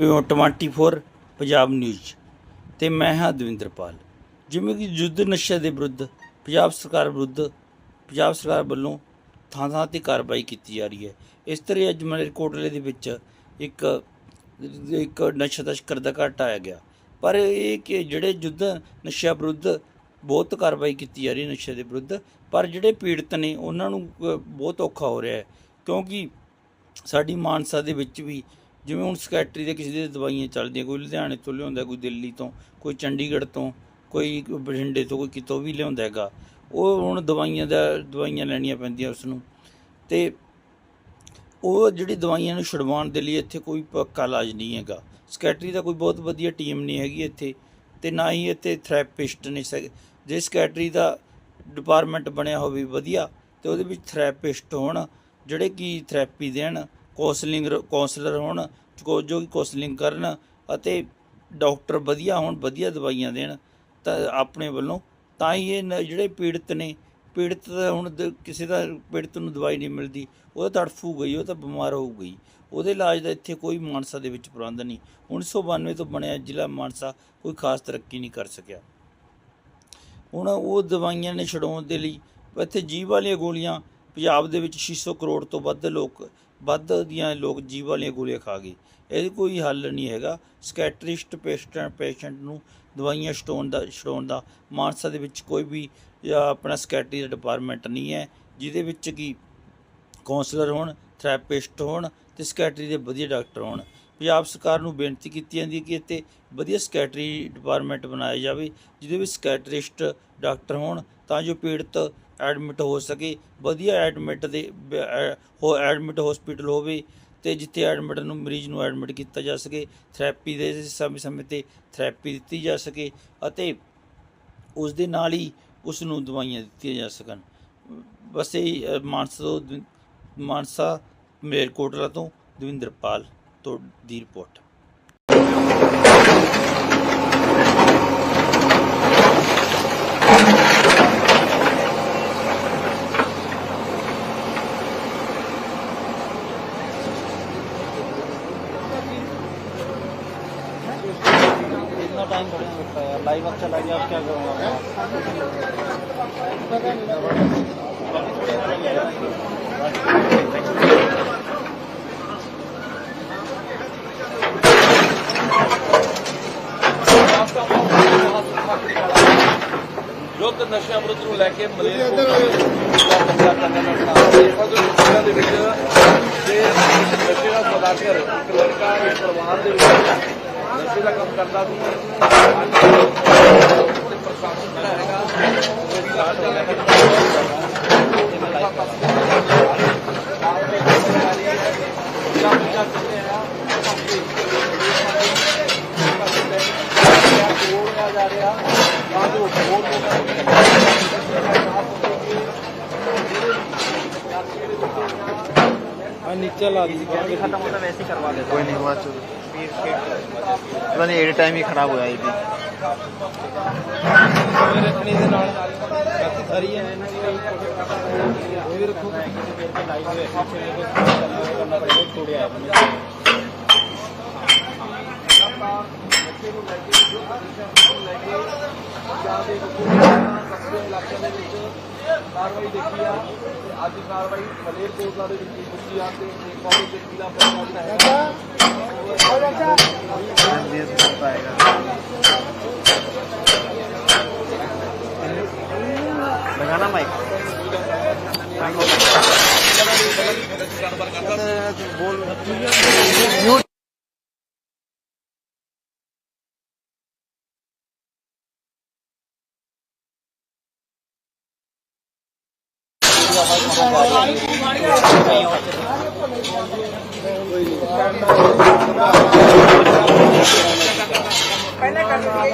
24 Punjab news ਤੇ ਮੈਂ ਹਾਂ ਦਵਿੰਦਰਪਾਲ। ਜਿਵੇਂ ਕਿ ਯੁੱਧ ਨਸ਼ੇ ਦੇ ਵਿਰੁੱਧ, ਪੰਜਾਬ ਸਰਕਾਰ ਵਿਰੁੱਧ, ਪੰਜਾਬ ਸਰਕਾਰ ਵੱਲੋਂ ਥਾਂ ਥਾਂ ਤੇ ਕਾਰਵਾਈ ਕੀਤੀ ਜਾ ਰਹੀ ਹੈ। ਇਸ ਤਰ੍ਹਾਂ ਅੱਜ ਮਲੇਰਕੋਟਲੇ ਦੇ ਵਿੱਚ ਇੱਕ ਇੱਕ ਨਸ਼ਾ ਤਸਕਰ ਦਾ ਘਟ ਆਇਆ ਗਿਆ। ਪਰ ਇਹ ਕਿ ਜਿਹੜੇ ਯੁੱਧ ਨਸ਼ਾ ਵਿਰੁੱਧ ਬਹੁਤ ਕਾਰਵਾਈ ਕੀਤੀ ਜਾ ਰਹੀ ਹੈ ਨਸ਼ੇ ਦੇ ਵਿਰੁੱਧ, ਪਰ ਜਿਹੜੇ ਪੀੜਤ ਨੇ ਉਹਨਾਂ ਨੂੰ ਬਹੁਤ ਔਖਾ ਹੋ ਰਿਹਾ ਹੈ। ਕਿਉਂਕਿ ਸਾਡੀ ਮਾਨਸਾ ਦੇ ਵਿੱਚ ਵੀ ਜਿਵੇਂ ਹੁਣ ਸਕੈਟਰੀ ਦੇ ਕਿਸੇ ਦੀ ਦਵਾਈਆਂ ਚੱਲਦੀਆਂ, ਕੋਈ ਲੁਧਿਆਣੇ ਤੋਂ ਲਿਆਉਂਦਾ, ਕੋਈ ਦਿੱਲੀ ਤੋਂ, ਕੋਈ ਚੰਡੀਗੜ੍ਹ ਤੋਂ, ਕੋਈ ਬਠਿੰਡੇ ਤੋਂ, ਕੋਈ ਕਿਤੋਂ ਵੀ ਲਿਆਉਂਦਾ ਹੈਗਾ, ਉਹ ਹੁਣ ਦਵਾਈਆਂ ਦਾ, ਦਵਾਈਆਂ ਲੈਣੀਆਂ ਪੈਂਦੀਆਂ ਉਸ ਨੂੰ ਤੇ ਉਹ ਜਿਹੜੀ ਦਵਾਈਆਂ ਨੂੰ ਛੁਡਵਾਉਣ ਦੇ ਲਈ ਇੱਥੇ ਕੋਈ ਪੱਕਾ ਇਲਾਜ ਨਹੀਂ ਹੈਗਾ। ਸਕੈਟਰੀ ਦਾ ਕੋਈ ਬਹੁਤ ਵਧੀਆ ਟੀਮ ਨਹੀਂ ਹੈਗੀ ਇੱਥੇ, ਤੇ ਨਾ ਹੀ ਇੱਥੇ ਥੈਰੇਪਿਸਟ ਨੇ ਸਕ- ਜੇ ਸਕੈਟਰੀ ਦਾ ਡਿਪਾਰਟਮੈਂਟ ਬਣਿਆ ਹੋਵੇ ਵਧੀਆ, ਤੇ ਉਹਦੇ ਵਿੱਚ ਥੈਰੇਪਿਸਟ ਹੋਣ, ਜਿਹੜੇ ਕਿ ਥੈਰੇਪੀ ਦੇਣ ਕਾਉਂਸਲਿੰਗ ਕਾਉਂਸਲਰ ਹੋਣ, ਕੋ- ਜੋ ਕਿ ਕਾਉਂਸਲਿੰਗ ਕਰਨ ਅਤੇ ਡਾਕਟਰ ਵਧੀਆ ਹੋਣ, ਵਧੀਆ ਦਵਾਈਆਂ ਦੇਣ, ਤਾਂ ਆਪਣੇ ਵੱਲੋਂ ਤਾਂ ਹੀ ਇਹ ਨ- ਜਿਹੜੇ ਪੀੜਤ ਨੇ, ਪੀੜਤ ਦਾ ਹੁਣ ਦ- ਕਿਸੇ ਦਾ ਪੀੜਤ ਨੂੰ ਦਵਾਈ ਨਹੀਂ ਮਿਲਦੀ, ਉਹ ਤਾਂ ਤੜਫੂ ਗਈ, ਉਹ ਤਾਂ ਬਿਮਾਰ ਹੋ ਗਈ। ਉਹਦੇ ਇਲਾਜ ਦਾ ਇੱਥੇ ਕੋਈ ਮਾਨਸਾ ਦੇ ਵਿੱਚ ਪ੍ਰਬੰਧ ਨਹੀਂ। 1992 ਤੋਂ ਬਣਿਆ ਜ਼ਿਲ੍ਹਾ ਮਾਨਸਾ ਕੋਈ ਖਾਸ ਤਰੱਕੀ ਨਹੀਂ ਕਰ ਸਕਿਆ। ਹੁਣ ਉਹ ਦਵਾਈਆਂ ਨੇ ਛਡਾਉਣ ਦੇ ਲਈ ਇੱਥੇ ਜੀਵ ਵਾਲੀਆਂ ਗੋਲੀਆਂ ਪੰਜਾਬ ਦੇ ਵਿੱਚ 600 ਕਰੋੜ ਤੋਂ ਵੱਧ ਲੋਕ ਵੱਧ ਦੀਆਂ ਲੋਕ ਜੀਵ ਵਾਲੀਆਂ ਗੋਲੀਆਂ ਖਾ ਗਏ ਇਹਦਾ ਕੋਈ ਹੱਲ ਨਹੀਂ ਹੈਗਾ। ਸਕੈਟਰਿਸਟ ਪੇਸ਼ੈਂਟ ਪੇਸ਼ੈਂਟ ਨੂੰ ਦਵਾਈਆਂ ਛਡਾਉਣ ਦਾ ਛਡਾਉਣ ਦਾ, ਮਾਨਸਾ ਦੇ ਵਿੱਚ ਕੋਈ ਵੀ ਆਪਣਾ ਸਕੈਟਰੀ ਦਾ ਡਿਪਾਰਟਮੈਂਟ ਨਹੀਂ ਹੈ, ਜਿਹਦੇ ਵਿੱਚ ਕੀ ਕਾਉਂਸਲਰ ਹੋਣ ਥੈਰੇਪਿਸਟ ਹੋਣ ਤੇ ਸਕੈਟਰੀ ਦੇ ਵਧੀਆ ਡਾਕਟਰ ਹੋਣ। ਪੰਜਾਬ ਸਰਕਾਰ ਨੂੰ ਬੇਨਤੀ ਕੀਤੀ ਜਾਂਦੀ ਹੈ ਕਿ ਇੱਥੇ ਵਧੀਆ ਸਕੈਟਰੀ ਡਿਪਾਰਟਮੈਂਟ ਬਣਾਇਆ ਜਾਵੇ, ਜਿਹਦੇ ਵਿੱਚ ਸਕੈਟਰਿਸਟ ਡਾਕਟਰ ਹੋਣ, ਤਾਂ ਜੋ ਪੀੜਤ ਐਡਮਿਟ ਹੋ ਸਕੇ, ਵਧੀਆ ਐਡਮਿਟ ਦੇ ਹੋ ਐਡਮਿਟ ਹਸਪੀਟਲ ਹੋਵੇ ਤੇ ਜਿੱਥੇ ਐਡਮਿਟ ਨੂੰ, ਮਰੀਜ਼ ਨੂੰ ਐਡਮਿਟ ਕੀਤਾ ਜਾ ਸਕੇ ਥੈਰੇਪੀ ਦੇ ਸਮੇਂ ਸਮੇਂ ਤੇ ਥੈਰੇਪੀ ਦਿੱਤੀ ਜਾ ਸਕੇ ਅਤੇ ਉਸ ਦੇ ਨਾਲ ਹੀ ਉਸ ਨੂੰ ਦਵਾਈਆਂ ਦਿੱਤੀਆਂ ਜਾ ਸਕਣ। ਬਸ ਇਹ ਮਾਨਸਾ ਤੋਂ, ਮਾਨਸਾ, ਮਲੇਰਕੋਟਲਾ ਤੋਂ ਦਵਿੰਦਰਪਾਲ। the report. इतना टाइम खड़े सकता है लाइव अच्छा चला गया क्या करूँगा ਯੁੱਧ ਨਸ਼ਿਆਂ ਵਿਰੁੱਧ ਨੂੰ ਲੈ ਕੇ ਮਲੇਰਕੋਟਲਾ ਦਾ ਕਰਨ ਦਾ ਦੇਖੋ ਜੋ ਲੋਕਾਂ ਦੇ ਵਿੱਚ ਤੇ ਨਸ਼ੇ ਦਾ ਸੌਦਾਗਰ ਇੱਕ ਲੜਕਾ ਇੱਕ ਪਰਿਵਾਰ ਦੇ ਵਿੱਚ ਨਸ਼ੇ ਦਾ ਕੰਮ ਕਰਦਾ ਸੀ ਤੇ ਪ੍ਰਸ਼ਾਸਨ ਜਿਹੜਾ ਹੈਗਾ ਉਹ ਵੀ ਲਾਲ ਦਾ ਲੈ ਕੇ नीचे ला खत्म होता वैसे ही करवा देता। कोई नहीं हुआ चलो पता नहीं एट टाइम ही खराब हुआ ये रखने के नाल बाकी सारी है वो भी रखो। लाइव करना थोड़े आए। ਬੱਚੇ ਨੂੰ ਲੈ ਕੇ ਜੋ ਹਮੇਸ਼ਾ ਨੂੰ ਲੈ ਕੇ ਪੰਜਾਬ ਦੇ ਕਸਬੇ ਇਲਾਕਿਆਂ ਦੇ ਵਿੱਚ ਕਾਰਵਾਈ ਦੇਖੀ ਆ ਤੇ ਅੱਜ ਕਾਰਵਾਈ ਮਲੇਰ ਕੋਟਲਾ ਦੇ ਵਿੱਚ ਕੀਤੀ ਆ ਤੇ ਦੇਖੋ ਦੇ ਜ਼ਿਲ੍ਹਾ ਪ੍ਰਸ਼ਾਸਨ ਹੈ ਔਰ ਅੱਛਾ ਦੇਸ਼ ਕਰਤਾ ਹੈਗਾ। ਲਗਾਣਾ ਮਾਈਕ ਬੋਲ। ਪਹਿਲਾਂ ਕਰ ਲਈ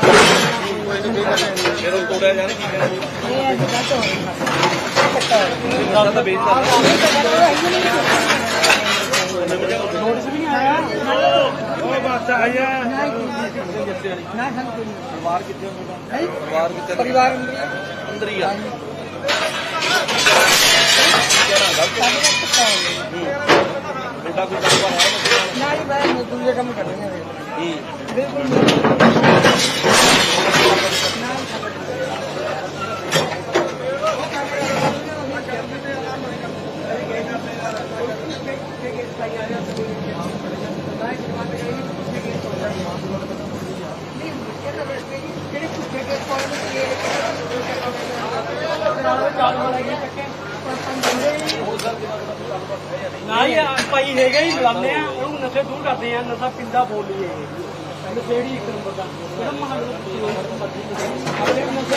ਜਦੋਂ ਤੋੜਿਆ ਜਾਣੇ ਕੀ ਕਰਨਾ ਇਹ ਅੱਜ ਦਾ ਤੋੜ ਖੱਟਾ ਤਾਂ ਬੇਚਦਾ ਨੋਟਿਸ ਵੀ ਨਹੀਂ ਆਇਆ ਉਹ ਬਸ ਆਇਆ ਨਾ ਸਾਨੂੰ ਕੋਈ ਨਹੀਂ ਪਰਿਵਾਰ ਕਿੱਥੇ ਪਰਿਵਾਰ ਕਿੱਥੇ ਪਰਿਵਾਰ ਅੰਦਰ ਹੀ ਆ। ਮਜ਼ਦੂਰੀ ਦਾ ਕੰਮ ਕਰਨਾ ਹੈ ਜੀ ਬਿਲਕੁਲ ਨਾ ਹੀ ਭਾਈ ਹੈਗਾ ਹੀ ਬੁਲਾਉਂਦੇ ਆ, ਉਹਨੂੰ ਨਸ਼ੇ ਦੂਰ ਕਰਦੇ ਆ, ਨਸ਼ਾ ਪਿੰਦਾ ਬੋਲੀਏ। ਨਸ਼ੇੜੀ ਇੱਕ ਨੰਬਰ ਦਾ? ਜਿਹੜਾ ਮਹਾਨ ਆਪਣੇ ਨਸ਼ੇ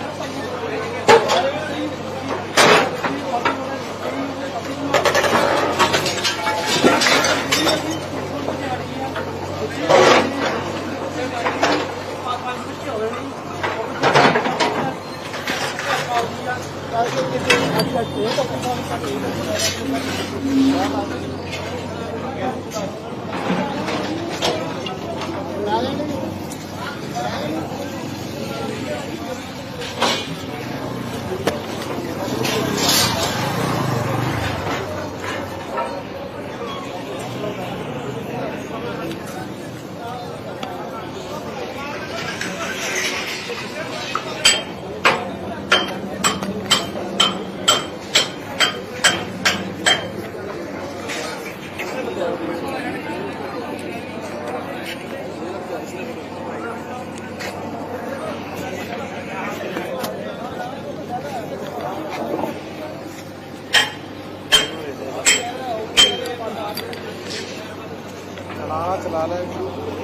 ਚਲਾ ਚਲਾ ਲੈ।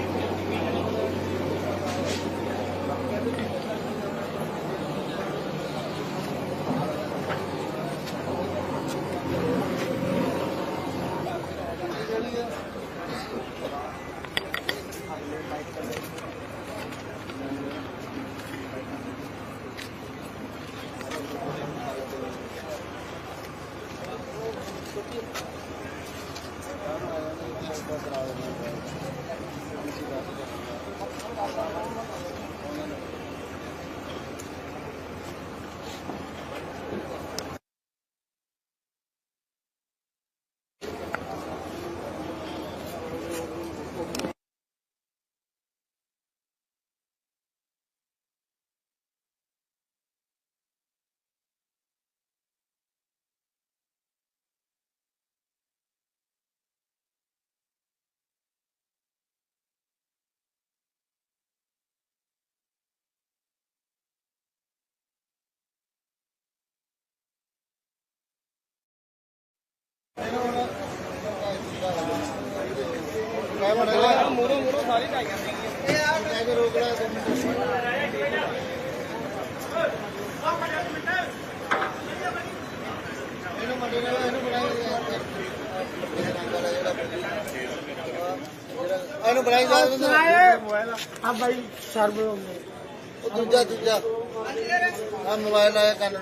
ਦੀ ਕੋਈ ਇਹਨੂੰ ਬੁਲਾਈ ਜਾ ਆ ਭਾਈ ਸਰਵ ਉਹ ਦੂਜਾ ਦੂਜਾ। ਆ ਮੋਬਾਈਲ ਆਇਆ ਕੰਨ ਨੂੰ।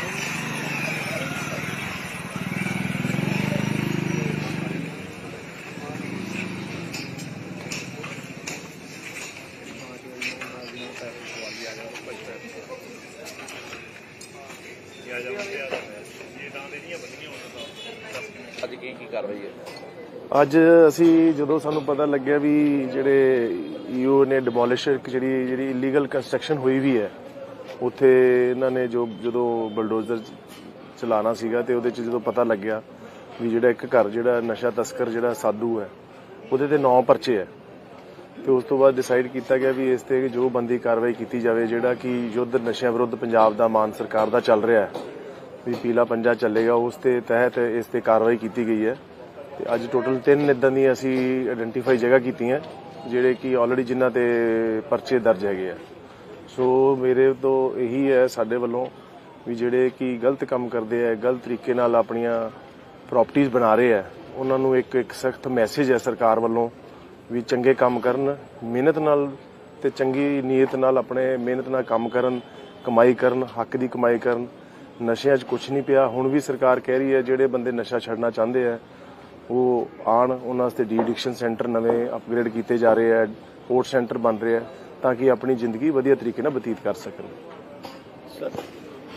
ਅੱਜ ਅੱਜ ਅਸੀਂ ਜਦੋਂ ਸਾਨੂੰ ਪਤਾ ਲੱਗਿਆ ਵੀ ਜਿਹੜੇ ਯੂ ਨੇ ਡਿਮੋਲਿਸ਼ਰ ਜਿਹੜੀ ਜਿਹੜੀ ਇਲੀਗਲ ਕੰਸਟਰਕਸ਼ਨ ਹੋਈ ਵੀ ਹੈ, ਉੱਥੇ ਇਹਨਾਂ ਨੇ ਜੋ, ਜਦੋਂ ਬਲਡੋਜ਼ਰ ਚਲਾਣਾ ਸੀਗਾ ਤੇ ਉਹਦੇ ਚ ਜਦੋਂ ਪਤਾ ਲੱਗਿਆ ਵੀ ਜਿਹੜਾ ਇੱਕ ਘਰ, ਜਿਹੜਾ ਨਸ਼ਾ ਤਸਕਰ ਜਿਹੜਾ ਸਾਧੂ ਹੈ, ਉਹਦੇ ਤੇ ਨੌ ਪਰਚੇ ਹੈ। ਤੇ ਉਸ ਤੋਂ ਬਾਅਦ ਡਿਸਾਈਡ ਕੀਤਾ ਗਿਆ ਵੀ ਇਸ ਤੇ ਜੋ ਬੰਦੀ ਕਾਰਵਾਈ ਕੀਤੀ ਜਾਵੇ, ਜਿਹੜਾ ਕਿ ਯੁੱਧ ਨਸ਼ਿਆਂ ਵਿਰੁੱਧ ਪੰਜਾਬ ਦਾ ਮਾਨ ਸਰਕਾਰ ਦਾ ਚੱਲ ਰਿਹਾ ਹੈ, ਵੀ ਪੀਲਾ ਪੰਜਾ ਚੱਲੇਗਾ, ਉਸ ਦੇ ਤਹਿਤ ਇਸ ਤੇ ਕਾਰਵਾਈ ਕੀਤੀ ਗਈ ਹੈ। ਤੇ ਅੱਜ ਟੋਟਲ ਤਿੰਨ ਇਦਾਂ ਦੀ ਅਸੀਂ ਆਇਡੈਂਟੀਫਾਈ ਜਗ੍ਹਾ ਕੀਤੀਆਂ, ਜਿਹੜੇ ਕਿ ਆਲਰੇਡੀ ਜਿਨ੍ਹਾਂ ਤੇ ਪਰਚੇ ਦਰਜ ਹੈਗੇ ਆ। ਸੋ ਮੇਰੇ ਤੋਂ ਇਹੀ ਹੈ ਸਾਡੇ ਵੱਲੋਂ ਵੀ ਜਿਹੜੇ ਕਿ ਗਲਤ ਕੰਮ ਕਰਦੇ ਆ, ਗਲਤ ਤਰੀਕੇ ਨਾਲ ਆਪਣੀਆਂ ਪ੍ਰਾਪਰਟੀਆਂ ਬਣਾ ਰਹੇ ਆ, ਉਹਨਾਂ ਨੂੰ ਇੱਕ ਇੱਕ ਸਖਤ ਮੈਸੇਜ ਹੈ ਸਰਕਾਰ ਵੱਲੋਂ ਵੀ ਚੰਗੇ ਕੰਮ ਕਰਨ ਮਿਹਨਤ ਨਾਲ ਤੇ ਚੰਗੀ ਨੀਅਤ ਨਾਲ ਆਪਣੇ ਮਿਹਨਤ ਨਾਲ ਕੰਮ ਕਰਨ ਕਮਾਈ ਕਰਨ ਹੱਕ ਦੀ ਕਮਾਈ ਕਰਨ। ਨਸ਼ਿਆਂ 'ਚ ਕੁਝ ਨਹੀਂ ਪਿਆ। ਹੁਣ ਵੀ ਸਰਕਾਰ ਕਹਿ ਰਹੀ ਹੈ ਜਿਹੜੇ ਬੰਦੇ ਨਸ਼ਾ ਛੱਡਣਾ ਚਾਹੁੰਦੇ ਆ ਉਹ ਆਣ ਉਹਨਾਂ ਵਾਸਤੇ ਡੀ ਐਡਿਕਸ਼ਨ ਸੈਂਟਰ ਨਵੇਂ ਅਪਗ੍ਰੇਡ ਕੀਤੇ ਜਾ ਰਹੇ ਆ ਸਪੋਰਟ ਸੈਂਟਰ ਬਣ ਰਹੇ ਆ ਤਾਂ ਕਿ ਆਪਣੀ ਜ਼ਿੰਦਗੀ ਵਧੀਆ ਤਰੀਕੇ ਨਾਲ ਬਤੀਤ ਕਰ ਸਕਣ। ਸਰ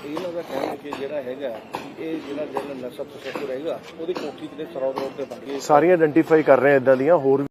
ਇਹਨਾਂ ਦਾ ਕਹਿਣਾ ਕਿ ਜਿਹੜਾ ਹੈਗਾ ਇਹ ਜਿਹੜਾ ਜਿਹੜਾ ਨਸ਼ਾ ਤਸਕਰ ਰਹੇਗਾ ਉਹਦੀ ਕੋਠੀ ਤੇ ਸਰੋਵਰ ਰੋਡ ਤੇ ਗਈ ਸਾਰੀਆਂ ਆਇਡੈਂਟੀਫਾਈ ਕਰ ਰਹੇ ਆ ਇਦਾਂ ਦੀਆਂ ਹੋਰ